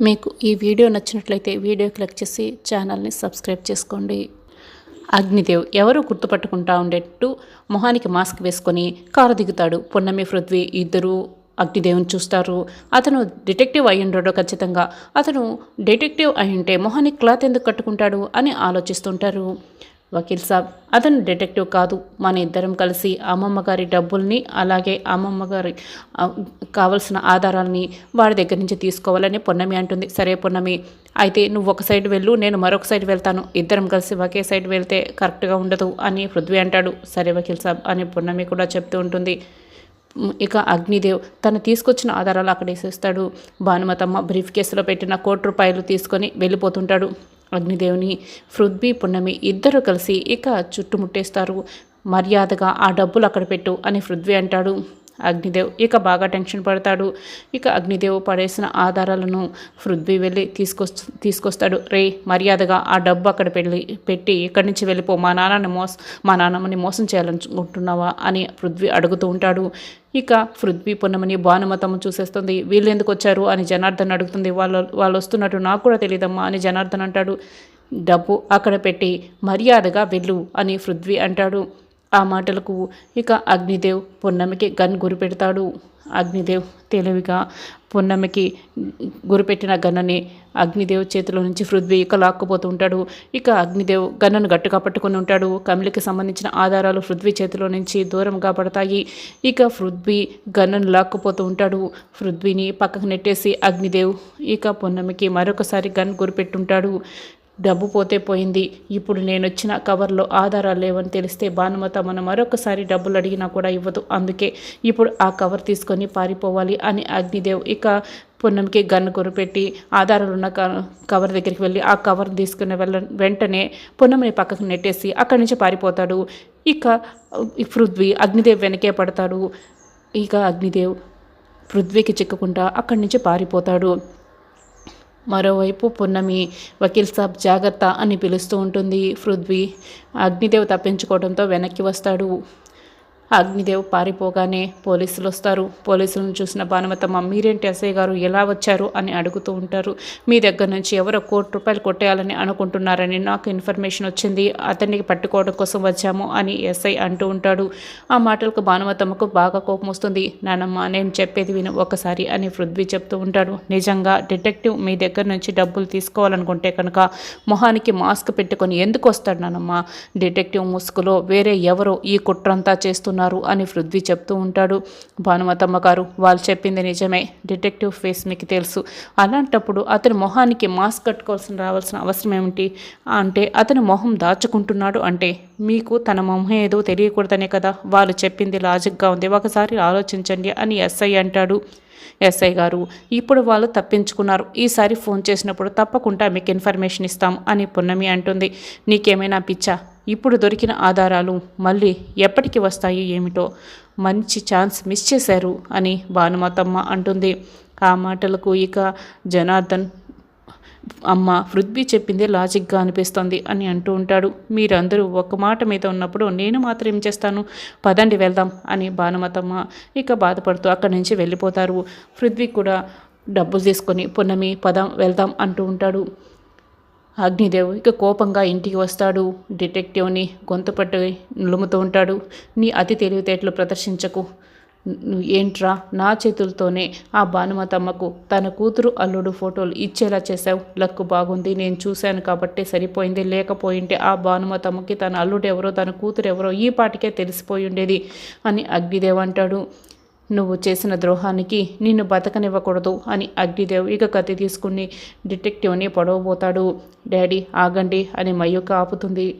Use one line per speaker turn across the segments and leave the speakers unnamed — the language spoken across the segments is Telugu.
మీకు ఈ వీడియో నచ్చినట్లయితే వీడియో క్లిక్ చేసి ఛానల్ని సబ్స్క్రైబ్ చేసుకోండి. అగ్నిదేవ్ ఎవరు గుర్తుపట్టుకుంటా ఉండేట్టు మొహానికి మాస్క్ వేసుకొని కారు దిగుతాడు. పున్నమి పృథ్వీ ఇద్దరు అగ్నిదేవుని చూస్తారు. అతను డిటెక్టివ్ అయి ఉండడో ఖచ్చితంగా. అతను డిటెక్టివ్ అయి ఉంటే మొహానికి క్లాత్ ఎందుకు కట్టుకుంటాడు అని ఆలోచిస్తుంటారు. వకీల్ సాబ్. అతను డిటెక్టివ్ కాదు. మన ఇద్దరం కలిసి అమ్మమ్మ గారి డబ్బుల్ని అలాగే అమ్మమ్మ గారి కావలసిన ఆధారాలని వాడి దగ్గర నుంచి తీసుకోవాలని పొన్నమి అంటుంది. సరే పొన్నమి అయితే నువ్వు ఒక సైడ్ వెళ్ళు నేను మరొక సైడ్ వెళ్తాను. ఇద్దరం కలిసి ఒకే సైడ్ వెళ్తే కరెక్ట్గా ఉండదు అని పృథ్వీ అంటాడు. సరే వకీల్ సాబ్ అని పొన్నమి కూడా చెప్తూ ఉంటుంది. ఇక అగ్నిదేవ్ తను తీసుకొచ్చిన ఆధారాలు అక్కడ వేసేస్తాడు. భానుమతమ్మ బ్రీఫ్ కేసులో పెట్టిన కోటి రూపాయలు తీసుకొని వెళ్ళిపోతుంటాడు. అగ్నిదేవుని పృథ్వీ పున్నమి ఇద్దరు కలిసి ఇక చుట్టుముట్టేస్తారు. మర్యాదగా ఆ డబ్బులు అక్కడ పెట్టు అని పృథ్వీ అంటాడు. అగ్నిదేవ్ ఇక బాగా టెన్షన్ పడతాడు. ఇక అగ్నిదేవ్ పడేసిన ఆధారాలను పృథ్వీ వెళ్ళి తీసుకొస్ తీసుకొస్తాడు. రే మర్యాదగా ఆ డబ్బు అక్కడ పెళ్ళి పెట్టి ఇక్కడి నుంచి వెళ్ళిపో. మా నాన్నని మోస మా నాన్నమ్మని మోసం చేయాలనుకుంటున్నావా అని పృథ్వీ అడుగుతూ ఉంటాడు. ఇక పృథ్వీ పున్నమని భానుమతమ్మ చూసేస్తుంది. వీళ్ళు ఎందుకు వచ్చారు అని జనార్దన్ అడుగుతుంది. వాళ్ళు వాళ్ళు వస్తున్నట్టు నాకు కూడా తెలియదమ్మా అని జనార్దన్ అంటాడు. డబ్బు అక్కడ పెట్టి మర్యాదగా వెళ్ళు అని పృథ్వీ అంటాడు. ఆ మాటలకు ఇక అగ్నిదేవ్ పున్నమికి గన్ గురిపెడతాడు. అగ్నిదేవ్ తెలివిగా పున్నమికి గురిపెట్టిన గన్నని అగ్నిదేవ్ చేతిలో నుంచి పృథ్వీ ఇక లాక్కుపోతూ ఉంటాడు. ఇక అగ్నిదేవ్ గన్నను గట్టుగా పట్టుకొని ఉంటాడు. కమిలికి సంబంధించిన ఆధారాలు పృథ్వీ చేతిలో నుంచి దూరంగా పడతాయి. ఇక పృథ్వీ గన్నను లాక్కుపోతూ ఉంటాడు. పృథ్వీని పక్కకు నెట్టేసి అగ్నిదేవ్ ఇక పున్నమికి మరొకసారి గన్ గురిపెట్టుంటాడు. డబ్బు పోతే పోయింది. ఇప్పుడు నేను వచ్చిన కవర్లో ఆధారాలు లేవని తెలిస్తే భానుమత మన మరొకసారి డబ్బులు అడిగినా కూడా ఇవ్వదు. అందుకే ఇప్పుడు ఆ కవర్ తీసుకొని పారిపోవాలి అని అగ్నిదేవ్ ఇక పున్నంకి గన్ను కొరిపెట్టి ఆధారాలు ఉన్న క- కవర్ దగ్గరికి వెళ్ళి ఆ కవర్ తీసుకుని వెళ్ళ వెంటనే పున్నమిని పక్కకు నెట్టేసి అక్కడి నుంచి పారిపోతాడు. ఇక ఈ పృథ్వీ అగ్నిదేవ్ వెనకే పడతాడు. ఇక అగ్నిదేవ్ పృథ్వీకి చిక్కకుండా అక్కడి నుంచి పారిపోతాడు. మరోవైపు పున్నమి వకీల్ సాబ్ జాగ్రత్త అని పిలుస్తూ ఉంటుంది. పృథ్వీ అగ్నిదేవ్ తప్పించుకోవడంతో వెనక్కి వస్తాడు. అగ్నిదేవ్ పారిపోగానే పోలీసులు వస్తారు పోలీసులను చూసిన భానుమతమ్మ మీరేంటి ఎస్ఐ గారు ఎలా వచ్చారు? అని అడుగుతూ ఉంటారు. మీ దగ్గర నుంచి ఎవరో కోటి రూపాయలు కొట్టేయాలని అనుకుంటున్నారని నాకు ఇన్ఫర్మేషన్ వచ్చింది. అతన్ని పట్టుకోవడం కోసం వచ్చాము అని ఎస్ఐ అంటూ ఉంటాడు. ఆ మాటలకు భానుమతమ్మకు బాగా కోపం వస్తుంది. నానమ్మ నేను చెప్పేది విను ఒకసారి అని పృథ్వీ చెప్తూ ఉంటాడు. నిజంగా డిటెక్టివ్ మీ దగ్గర నుంచి డబ్బులు తీసుకోవాలనుకుంటే కనుక మొహానికి మాస్క్ పెట్టుకొని ఎందుకు వస్తాడు నానమ్మ? డిటెక్టివ్ ముసుగులో వేరే ఎవరో ఈ కుట్రంతా చేస్తున్నారు. అని పృథ్వీ చెప్తూ ఉంటాడు. భానుమతమ్మ గారు వాళ్ళు చెప్పింది నిజమే. డిటెక్టివ్ ఫేస్ మీకు తెలుసు. అలాంటప్పుడు అతని మొహానికి మాస్క్ కట్టుకోవాల్సిన రావాల్సిన అవసరం ఏమిటి? అంటే అతని మొహం దాచుకుంటున్నాడు అంటే మీకు తన మొహం ఏదో తెలియకూడదనే కదా? వాళ్ళు చెప్పింది లాజిక్గా ఉంది. ఒకసారి ఆలోచించండి అని ఎస్ఐ అంటాడు. ఎస్ఐ గారు ఇప్పుడు వాళ్ళు తప్పించుకున్నారు. ఈసారి ఫోన్ చేసినప్పుడు తప్పకుండా మీకు ఇన్ఫర్మేషన్ ఇస్తాం అని పున్నమి అంటుంది. నీకేమైనా పిచ్చా? ఇప్పుడు దొరికిన ఆధారాలు మళ్ళీ ఎప్పటికి వస్తాయి ఏమిటో మంచి ఛాన్స్ మిస్ చేశారు అని భానుమతమ్మ అంటుంది. ఆ మాటలకు ఇక జనార్దన్ అమ్మ పృథ్వీ చెప్పింది లాజిక్గా అనిపిస్తుంది అని అంటూ ఉంటాడు. మీరందరూ ఒక మాట మీద ఉన్నప్పుడు నేను మాత్రం ఏం చేస్తాను? పదండి వెళ్దాం అని భానుమతమ్మ ఇక బాధపడుతూ అక్కడి నుంచి వెళ్ళిపోతారు. పృథ్వీ కూడా డబ్బులు తీసుకొని పున్నమి పదం వెళ్దాం అంటూ ఉంటాడు. అగ్నిదేవ్ ఇక కోపంగా ఇంటికి వస్తాడు. డిటెక్టివ్ని గొంతుపట్టు నులుముతూ ఉంటాడు. నీ అతి తెలివితేటలు ప్రదర్శించకు. ఏంట్రా? నా చేతులతోనే ఆ భానుమతమ్మకు తన కూతురు అల్లుడు ఫోటోలు ఇచ్చేలా చేశావు. లక్కు బాగుంది. నేను చూశాను కాబట్టి సరిపోయింది. లేకపోయింటే ఆ భానుమతమ్మకి తన అల్లుడు ఎవరో తన కూతురు ఎవరో ఈ పాటికే తెలిసిపోయి ఉండేది అని అగ్నిదేవ్ అంటాడు. నువ్వు చేసిన ద్రోహానికి నిన్ను బతకనివ్వకూడదు అని అగ్నిదేవ్ ఇక కత్తి తీసుకుని డిటెక్టివ్ని పొడవబోతాడు. డాడీ ఆగండి అని మయూక ఆపుతుంది.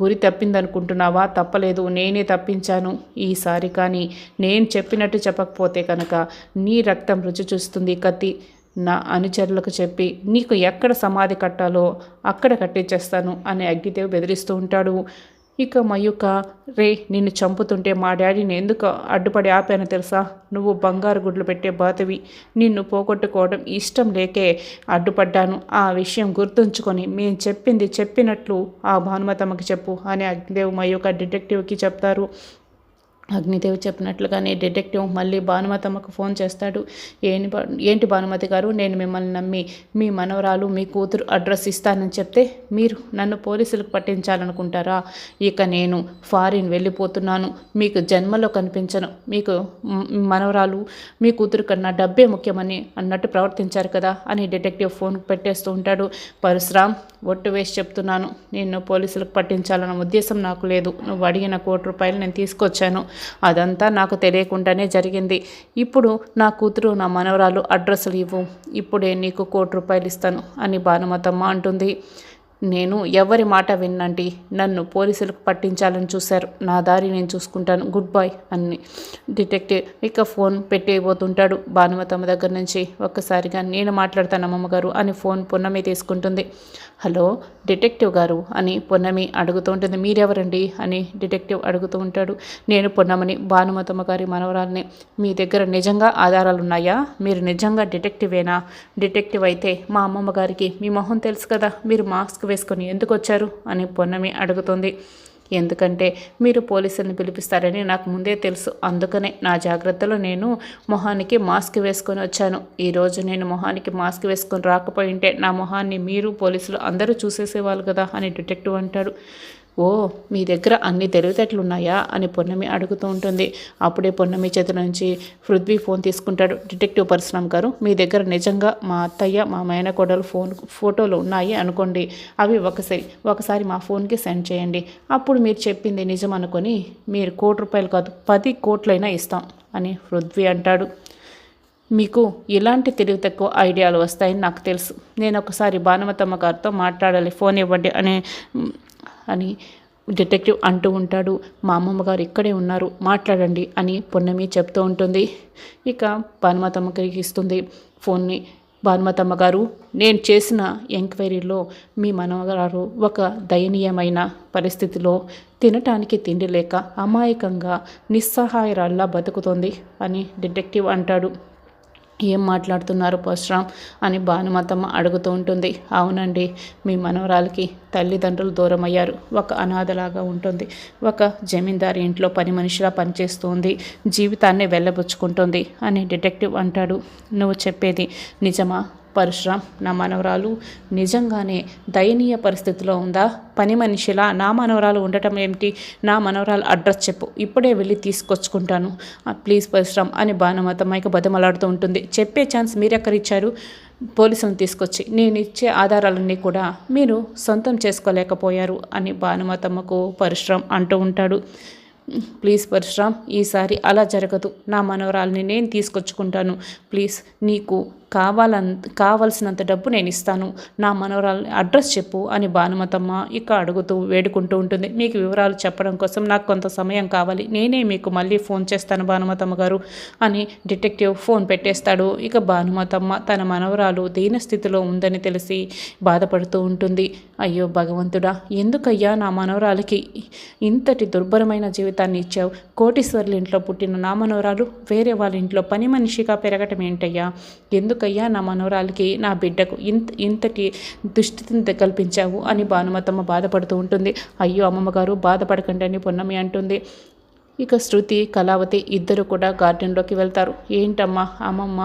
గురి తప్పిందనుకుంటున్నావా? తప్పలేదు నేనే తప్పించాను. ఈసారి కానీ నేను చెప్పినట్టు చెప్పకపోతే కనుక నీ రక్తం రుచి చూస్తుంది కత్తి. నా అనుచరులకు చెప్పి నీకు ఎక్కడ సమాధి కట్టాలో అక్కడ కట్టించేస్తాను అని అగ్నిదేవ్ బెదిరిస్తూ ఉంటాడు. ఇక మయూక రే నిన్ను చంపుతుంటే మా డాడీని ఎందుకు అడ్డుపడి ఆపాను తెలుసా? నువ్వు బంగారు గుడ్లు పెట్టే బాతవి. నిన్ను పోగొట్టుకోవడం ఇష్టం లేకే అడ్డుపడ్డాను. ఆ విషయం గుర్తుంచుకొని మేము చెప్పింది చెప్పినట్లు ఆ భానుమతమ్మకి చెప్పు అని అగ్నిదేవ్ మయూక డిటెక్టివ్కి చెప్తారు. అగ్నిదేవి చెప్పినట్లుగానే డిటెక్టివ్ మళ్ళీ భానుమతమ్మకు ఫోన్ చేస్తాడు. ఏంటి ఏంటి భానుమతి గారు? నేను మిమ్మల్ని నమ్మి మీ మనవరాలు మీ కూతురు అడ్రస్ ఇస్తానని చెప్తే మీరు నన్ను పోలీసులకు పట్టించాలనుకుంటారా? ఇక నేను ఫారిన్ వెళ్ళిపోతున్నాను. మీకు జన్మలో కనిపించను. మీకు మనవరాలు మీ కూతురు కన్నా డబ్బే ముఖ్యమని అన్నట్టు ప్రవర్తించారు కదా అని డిటెక్టివ్ ఫోన్ పెట్టేస్తూ ఉంటాడు. పరశురామ్ ఒట్టు వేసి చెప్తున్నాను. నిన్ను పోలీసులకు పట్టించాలన్న ఉద్దేశం నాకు లేదు. నువ్వు అడిగిన కోటి రూపాయలు నేను తీసుకొచ్చాను. అదంతా నాకు తెలియకుండానే జరిగింది. ఇప్పుడు నా కూతురు నా మనవరాలు అడ్రస్లు ఇవ్వు. ఇప్పుడే నీకు కోటి రూపాయలు ఇస్తాను అని భానుమతమ్మ అంటుంది. నేను ఎవరి మాట విన్నండి నన్ను పోలీసులకు పట్టించాలని చూశారు. నా దారి నేను చూసుకుంటాను. గుడ్ బాయ్ అని డిటెక్టివ్ ఇక ఫోన్ పెట్టేయబోతుంటాడు. భానుమతమ్మ దగ్గర నుంచి ఒక్కసారిగా నేను మాట్లాడతాను అమ్మమ్మగారు అని ఫోన్ పొన్నమి తీసుకుంటుంది. హలో డిటెక్టివ్ గారు అని పొన్నమి అడుగుతూ ఉంటుంది. మీరెవరండి? అని డిటెక్టివ్ అడుగుతూ ఉంటాడు. నేను పొన్నమని భానుమతమ్మ గారి మనవరాల్ని మీ దగ్గర నిజంగా ఆధారాలు ఉన్నాయా మీరు నిజంగా డిటెక్టివేనా? డిటెక్టివ్ అయితే మా అమ్మమ్మ గారికి మీ మొహం తెలుసు కదా. మీరు మాస్క్ వేసుకొని ఎందుకు వచ్చారు అని పొన్నమి అడుగుతుంది. ఎందుకంటే మీరు పోలీసుల్ని పిలిపిస్తారని నాకు ముందే తెలుసు. అందుకనే నా జాగ్రత్తలో నేను మొహానికి మాస్క్ వేసుకొని వచ్చాను. ఈరోజు నేను మొహానికి మాస్క్ వేసుకొని రాకపోయి ఉంటే నా మొహాన్ని మీరు పోలీసులు అందరూ చూసేసేవాళ్ళు కదా అని డిటెక్టివ్ అంటాడు. ఓ మీ దగ్గర అన్ని తెలివితేటలు ఉన్నాయా? అని పొన్నమి అడుగుతూ ఉంటుంది. అప్పుడే పొన్నమి చేతి నుంచి పృథ్వీ ఫోన్ తీసుకుంటాడు. డిటెక్టివ్ పరశురామ్ గారు మీ దగ్గర నిజంగా మా అత్తయ్య మా మేనకోడలు ఫోన్ ఫోటోలు ఉన్నాయి అనుకోండి. అవి ఒకసారి ఒకసారి మా ఫోన్కి సెండ్ చేయండి. అప్పుడు మీరు చెప్పింది నిజం అనుకొని మీరు కోటి రూపాయలు కాదు పది కోట్లైనా ఇస్తాం అని పృథ్వీ అంటాడు. మీకు ఇలాంటి తెలివి తక్కువ ఐడియాలు వస్తాయని నాకు తెలుసు. నేను ఒకసారి భానుమతమ్మ గారితో మాట్లాడాలి ఫోన్ ఇవ్వండి అని అని డిటెక్టివ్ అంటూ ఉంటాడు. మా అమ్మమ్మ గారు ఇక్కడే ఉన్నారు మాట్లాడండి అని పొన్నమి చెప్తూ ఉంటుంది. ఇక భానుమతమ్మకి ఇస్తుంది ఫోన్ని భానుమతమ్మ గారు నేను చేసిన ఎంక్వైరీలో మీ మనవగారు ఒక దయనీయమైన పరిస్థితిలో తినటానికి తిండి లేక అమాయకంగా నిస్సహాయరాల్లా బతుకుతోంది అని డిటెక్టివ్ అంటాడు. ఏం మాట్లాడుతున్నారు పరశురామ్ అని భానుమతమ్మ అడుగుతూ ఉంటుంది. అవునండి మీ మనవరాలకి తల్లిదండ్రులు దూరం అయ్యారు ఒక అనాథలాగా ఉంటుంది. ఒక జమీందారి ఇంట్లో పని మనిషిలా పనిచేస్తుంది. జీవితాన్ని వెళ్ళబుచ్చుకుంటుంది అని డిటెక్టివ్ అంటాడు. నువ్వు చెప్పేది నిజమా? పరశురామ్ నా మనవరాలు నిజంగానే దయనీయ పరిస్థితిలో ఉందా? పని మనిషిలా నా మనవరాలు ఉండటం ఏమిటి? నా మనవరాలు అడ్రస్ చెప్పు. ఇప్పుడే వెళ్ళి తీసుకొచ్చుకుంటాను. ప్లీజ్ పరశురామ్ అని భానుమతమ్మాయికి బతిమలాడుతూ ఉంటుంది. చెప్పే ఛాన్స్ మీరెక్కరిచ్చారు? పోలీసులను తీసుకొచ్చి. నేను ఇచ్చే ఆధారాలన్నీ కూడా మీరు సొంతం చేసుకోలేకపోయారు అని భానుమతమ్మకు పరశురామ్ అంటూ ఉంటాడు. ప్లీజ్ పరశురామ్ ఈసారి అలా జరగదు. నా మనవరాల్ని నేను తీసుకొచ్చుకుంటాను. ప్లీజ్ నీకు కావాలన్ కావలసినంత డబ్బు నేను ఇస్తాను. నా మనవరాల్ని అడ్రస్ చెప్పు అని భానుమతమ్మ ఇక అడుగుతూ వేడుకుంటూ ఉంటుంది. మీకు వివరాలు చెప్పడం కోసం నాకు కొంత సమయం కావాలి. నేనే మీకు మళ్ళీ ఫోన్ చేస్తాను భానుమతమ్మ గారు అని డిటెక్టివ్ ఫోన్ పెట్టేస్తాడు. ఇక భానుమతమ్మ తన మనవరాలు దీనస్థితిలో ఉందని తెలిసి బాధపడుతూ ఉంటుంది. అయ్యో భగవంతుడా ఎందుకయ్యా నా మనవరాలకి ఇంతటి దుర్భరమైన జీవితాన్ని ఇచ్చావు? కోటీశ్వర్ల ఇంట్లో పుట్టిన నా మనవరాలు వేరే వాళ్ళ ఇంట్లో పని మనిషిగా పెరగటం ఏంటయ్యా? ఎందుకయ్యా నా మనోరాలకి నా బిడ్డకు ఇంత ఇంతటి దుస్థితిని కల్పించావు అని భానుమతమ్మ బాధపడుతూ ఉంటుంది. అయ్యో అమ్మమ్మగారు బాధపడకండి అని పొన్నమి అంటుంది. ఇక శృతి కళావతి ఇద్దరు కూడా గార్డెన్లోకి వెళ్తారు. ఏంటమ్మా అమ్మమ్మ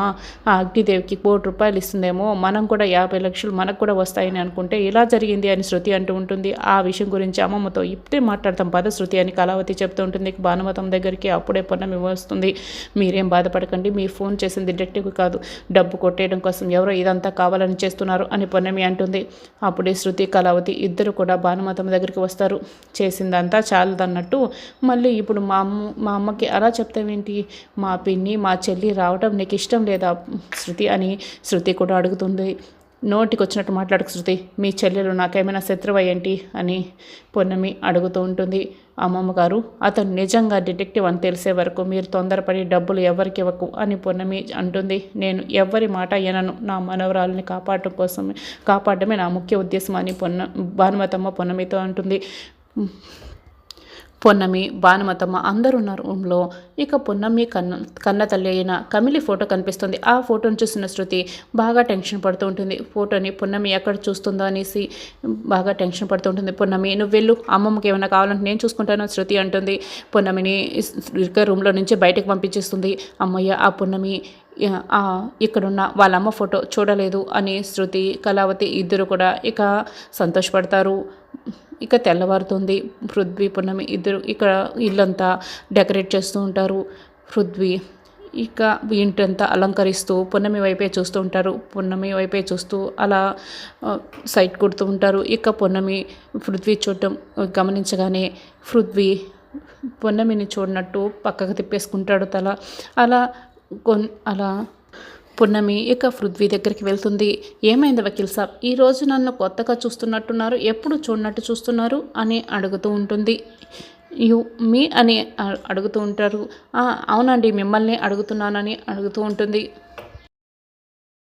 ఆ అగ్నిదేవికి కోటి రూపాయలు ఇస్తుందేమో మనం కూడా యాభై లక్షలు మనకు కూడా వస్తాయని అనుకుంటే ఇలా జరిగింది? అని శృతి అంటూ ఉంటుంది. ఆ విషయం గురించి అమ్మమ్మతో ఇప్పుడే మాట్లాడతాం పద శృతి అని కళావతి చెప్తూ ఉంటుంది. భానుమతం దగ్గరికి అప్పుడే పొన్నమి వస్తుంది మీరేం బాధపడకండి మీరు ఫోన్ చేసింది డిటెక్టివ్ కాదు. డబ్బు కొట్టేయడం కోసం ఎవరో ఇదంతా కావాలని చేస్తున్నారు అని పొన్నమి అంటుంది. అప్పుడే శృతి కళావతి ఇద్దరు కూడా భానుమతం దగ్గరికి వస్తారు. చేసిందంతా చాలదన్నట్టు మళ్ళీ ఇప్పుడు మా అమ్మ మా అమ్మకి అలా చెప్తావేంటి? మా పిన్ని మా చెల్లి రావడం నీకు ఇష్టం లేదా? శృతి అని శృతి కూడా అడుగుతుంది. నోటికి వచ్చినట్టు మాట్లాడుకు శృతి. మీ చెల్లెలు నాకేమైనా శత్రువు ఏంటి అని పొన్నమి అడుగుతూ ఉంటుంది. అమ్మమ్మ గారు అతను నిజంగా డిటెక్టివ్ అని తెలిసే వరకు మీరు తొందరపడి డబ్బులు ఎవరికి ఇవ్వకు అని పొన్నమి అంటుంది. నేను ఎవరి మాట వినను. నా మనవరాలని కాపాడటం కోసం కాపాడమే నా ముఖ్య ఉద్దేశం అని పొన్న భానుమతమ్మ పొన్నమితో అంటుంది. పొన్నమి భానుమతమ్మ అందరున్న ఉన్న రూమ్లో. ఇక పొన్నమి కన్న కన్న తల్లి అయిన కమిలి ఫోటో కనిపిస్తుంది. ఆ ఫోటోను చూసిన శృతి బాగా టెన్షన్ పడుతూ ఉంటుంది. ఫోటోని పొన్నమి ఎక్కడ చూస్తుందో అనేసి బాగా టెన్షన్ పడుతూ ఉంటుంది. పొన్నమి నువ్వు వెళ్ళు అమ్మమ్మకి ఏమైనా కావాలంటే నేను చూసుకుంటాను శృతి అంటుంది. పొన్నమిని ఇక రూమ్లో నుంచి బయటకు పంపించేస్తుంది. అమ్మయ్య ఆ పొన్నమి ఇక్కడున్న వాళ్ళ అమ్మ ఫోటో చూడలేదు అని శృతి కళావతి ఇద్దరు కూడా ఇక సంతోషపడతారు. ఇక తెల్లవారుతుంది. పృథ్వీ పున్నమి ఇద్దరు ఇక్కడ ఇల్లంతా డెకరేట్ చేస్తూ ఉంటారు. పృథ్వీ ఇక ఇంటంతా అలంకరిస్తూ పున్నమి వైపే చూస్తూ ఉంటారు. పున్నమి వైపే చూస్తూ అలా సైట్ కొడుతూ ఉంటారు. ఇక పున్నమి పృథ్వీ చూడటం గమనించగానే పృథ్వీ పున్నమిని చూడనట్టు పక్కకు తిప్పేసుకుంటాడు తల. అలా కొన్ అలా పున్నమి ఇక పృథ్వీ దగ్గరికి వెళ్తుంది. ఏమైంది వకీల్ సాబ్? ఈరోజు నన్ను కొత్తగా చూస్తున్నట్టున్నారు ఎప్పుడు చూడనట్టు చూస్తున్నారు అని అడుగుతూ ఉంటుంది. యు మీ అని అడుగుతూ ఉంటారు. అవునండి మిమ్మల్ని అడుగుతున్నానని అడుగుతూ ఉంటుంది.